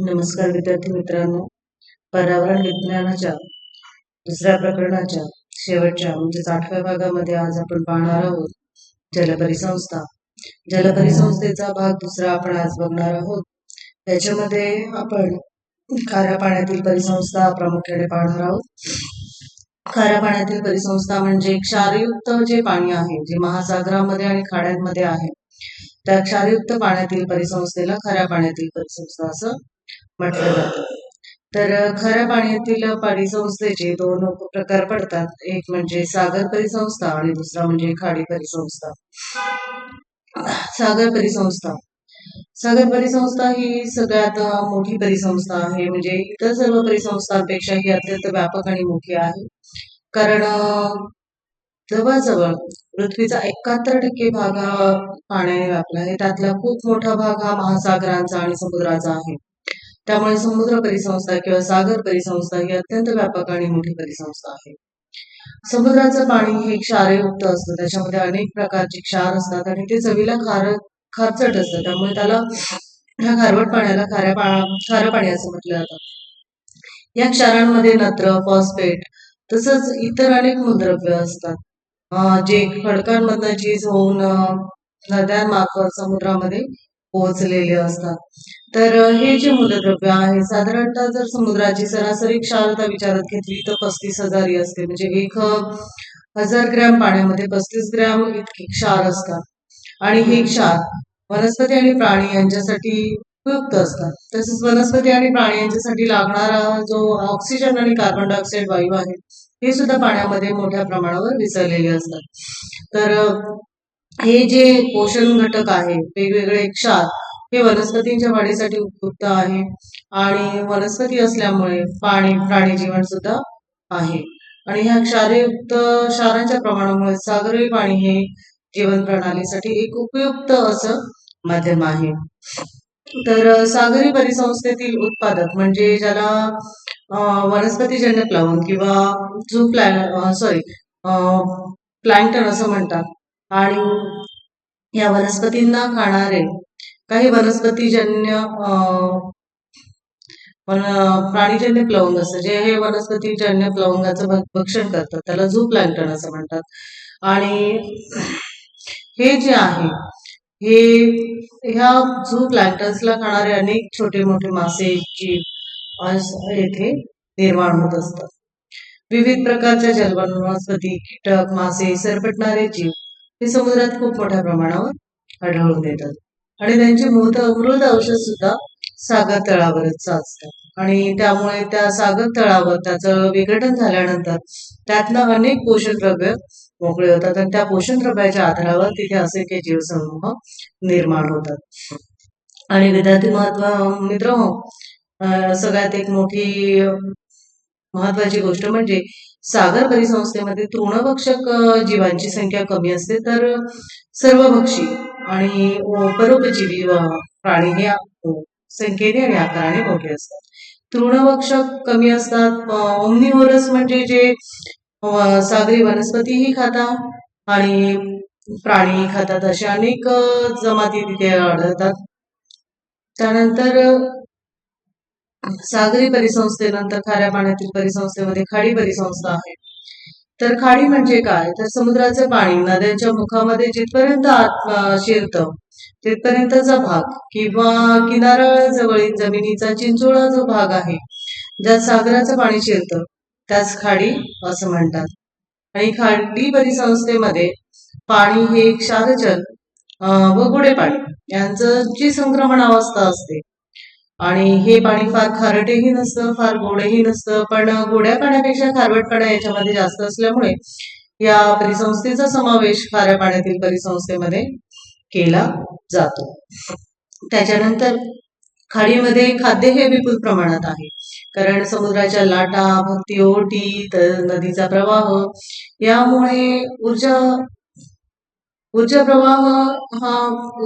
नमस्कार विद्यार्थी मित्रांनो. पर्यावरण विज्ञानाच्या दुसऱ्या प्रकरणाच्या शेवटच्या म्हणजेच आठव्या भागामध्ये आज आपण पाहणार आहोत जलपरिसंस्था. जलपरिसंस्थेचा भाग दुसरा आपण आज बघणार आहोत. त्याच्यामध्ये आपण खाऱ्या पाण्यातील परिसंस्था प्रामुख्याने पाहणार आहोत. खाऱ्या पाण्यातील परिसंस्था म्हणजे क्षारयुक्त जे पाणी आहे जे महासागरामध्ये आणि खाड्यांमध्ये आहे त्या क्षारयुक्त पाण्यातील परिसंस्थेला खऱ्या पाण्यातील परिसंस्था असं म्हटलं जातं. तर खऱ्या पाण्यातील परिसंस्थेचे दोन प्रकार पडतात. एक म्हणजे सागर परिसंस्था आणि दुसरा म्हणजे खाडी परिसंस्था. सागर परिसंस्था. सागर परिसंस्था ही सगळ्यात मोठी परिसंस्था आहे. म्हणजे इतर सर्व परिसंस्थांपेक्षा ही अत्यंत व्यापक आणि मोठी आहे. कारण जवळजवळ पृथ्वीचा एकाहत्तर टक्के भाग हा पाण्याने व्यापला आहे. त्यातला खूप मोठा भाग हा महासागरांचा आणि समुद्राचा आहे. त्यामुळे समुद्र परिसंस्था किंवा सागर परिसंस्था ही अत्यंत व्यापक आणि मोठी परिसंस्था आहे. समुद्राचं पाणी हे क्षारयुक्त असतं. त्याच्यामध्ये अनेक प्रकारचे क्षार असतात आणि ते चवीला खार खारचट असतं. त्यामुळे त्याला ह्या खारवट पाण्याला खाऱ्या पा खारं पाणी असं म्हटलं जातं. या क्षारांमध्ये नत्र फॉस्फेट तसंच इतर अनेक मूलद्रव्य असतात. जे खडकांमधनं झीज होऊन अं, नद्यांमार्फत समुद्रामध्ये पोहोचलेले असतात. तर हे जे मूलद्रव्य आहे साधारणतः जर समुद्राची सरासरी क्षारता विचारात घेतली तर पस्तीस हजारी असते. म्हणजे एक हजार ग्रॅम पाण्यामध्ये पस्तीस ग्रॅम इतके क्षार असतात. आणि हे क्षार वनस्पती आणि प्राणी यांच्यासाठी उपयुक्त असतात. तसेच वनस्पती आणि प्राणी यांच्यासाठी लागणारा जो ऑक्सिजन आणि कार्बन डायऑक्साईड वायू आहे हे सुद्धा पाण्यामध्ये मोठ्या प्रमाणावर विसरलेले असतात. तर हे जे पोषण घटक आहे वेगवेगळे क्षार हे वनस्पतींच्या वाढीसाठी उपयुक्त आहे. आणि वनस्पती असल्यामुळे पाणी प्राणी जीवन सुद्धा आहे. आणि ह्या क्षारयुक्त क्षारांच्या प्रमाणामुळे सागरी पाणी हे जीवन प्रणालीसाठी एक उपयुक्त असं माध्यम आहे. तर सागरी परिसंस्थेतील उत्पादक म्हणजे ज्याला वनस्पतीजन्य प्लावन किंवा झू प्लॅ सॉरी प्लॅन्टन असं म्हणतात आणि या वनस्पतींना खाणारे काही वनस्पतीजन्य प्राणीजन्य प्लवंग असतं. जे हे वनस्पतीजन्य प्लवंगाचं भक्षण करतात. त्याला झू प्लॅन्टन असं म्हणतात. आणि हे जे आहे हे ह्या झू प्लॅन्टन्सला खाणारे अनेक छोटे मोठे मासे जीव अस- येथे निर्माण होत असतात. विविध प्रकारच्या जलवनस्पती वनस्पती कीटक मासे सरपटणारे जीव हे समुद्रात खूप मोठ्या प्रमाणावर आढळून येतात. आणि त्यांचे मृत मृत औषध सुद्धा सागर तळावरच साचतात आणि त्यामुळे त्या सागर तळावर त्याचं विघटन झाल्यानंतर त्यातनं अनेक पोषण द्रव्य मोकळे होतात आणि त्या पोषण द्रव्याच्या आधारावर तिथे असंख्य जीवसमूह निर्माण होतात. आणि विद्यार्थी महत्त्व मित्र सगळ्यात एक मोठी महत्वाची गोष्ट म्हणजे सागर परिसंस्थेमध्ये तृणभक्षक जीवांची संख्या कमी असते तर सर्वभक्षी आणि परोपजीवी प्राणी हे संख्येने आणि आकाराने मोठे असतात. तृणभक्षक कमी असतात ओमनिव्होरस म्हणजे जे सागरी वनस्पतीही खातात आणि प्राणी खातात अशा अनेक जमाती तिथे आढळतात. त्यानंतर सागरी परिसंस्थेनंतर खाऱ्या पाण्यातील परिसंस्थेमध्ये खाडी परिसंस्था आहे. तर खाडी म्हणजे काय? तर समुद्राचे पाणी नद्यांच्या मुखामध्ये जिथपर्यंत आत शिरतं तिथपर्यंतचा भाग किंवा किनाऱ्याजवळील जमिनीचा चिंचोळा जो भाग आहे ज्यात सागराचं पाणी शिरतं त्याच खाडी असं म्हणतात. आणि खाडी परिसंस्थेमध्ये पाणी हे क्षारजल व गोडे पाणी यांचं जी संक्रमण अवस्था असते आणि हे पाणी फार खारटही नसतं फार गोडही नसतं पण गोड्या पाण्यापेक्षा खारवटपणा याच्यामध्ये जास्त असल्यामुळे या परिसंस्थेचा समावेश खाऱ्या पाण्यातील परिसंस्थेमध्ये केला जातो. त्याच्यानंतर खाडीमध्ये खाद्य हे विपुल प्रमाणात आहे. कारण समुद्राच्या लाटा भक्ती ओटी नदीचा प्रवाह यामुळे ऊर्जा ऊर्जा प्रवाह हा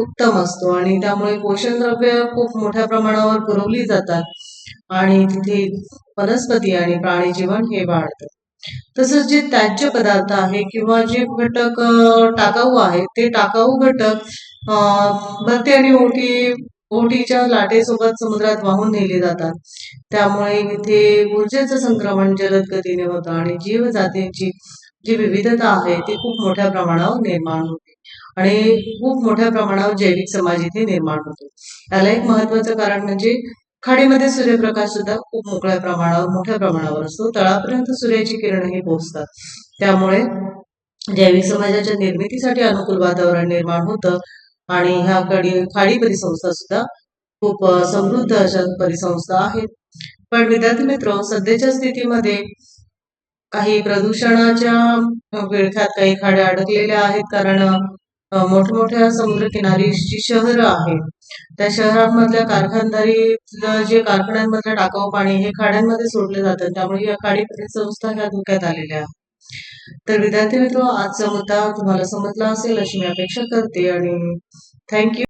उत्तम असतो आणि त्यामुळे पोषण द्रव्य खूप मोठ्या प्रमाणावर पुरवली जातात आणि तिथे वनस्पती आणि प्राणी जीवन हे वाढतं तसंच जे त्याज्य पदार्थ आहे किंवा जे घटक टाकाऊ आहे ते टाकाऊ घटक भरती आणि ओटी ओटीच्या लाटेसोबत समुद्रात वाहून नेले जातात. त्यामुळे इथे ऊर्जेचं संक्रमण जलद गतीने होतं आणि जीवजातींची जी विविधता आहे ती खूप मोठ्या प्रमाणावर निर्माण होते आणि खूप मोठ्या प्रमाणावर जैविक समाज इथे निर्माण होतो. त्याला एक महत्वाचं कारण म्हणजे खाडीमध्ये सूर्यप्रकाश सुद्धा खूप मोकळ्या प्रमाणावर मोठ्या प्रमाणावर असतो. तळापर्यंत सूर्याची किरणही पोहोचतात. त्यामुळे जैविक समाजाच्या निर्मितीसाठी अनुकूल वातावरण निर्माण होतं आणि ह्या कडी खाडी परिसंस्था सुद्धा खूप समृद्ध अशा परिसंस्था आहेत. पण विद्यार्थी मित्र सध्याच्या स्थितीमध्ये काही प्रदूषणाच्या विळख्यात काही खाड्या अडकलेल्या आहेत कारण मोठमोठ्या समुद्रकिनारी जी शहरं आहेत त्या शहरांमधल्या कारखानदारी जे कारखान्यांमधलं टाकाऊ पाणी हे खाड्यांमध्ये सोडलं जातं त्यामुळे या खाडी संस्था ह्या धोक्यात आलेल्या आहेत. तर विद्यार्थी मित्र आजचा मुद्दा तुम्हाला समजला असेल अशी मी अपेक्षा करते आणि थँक्यू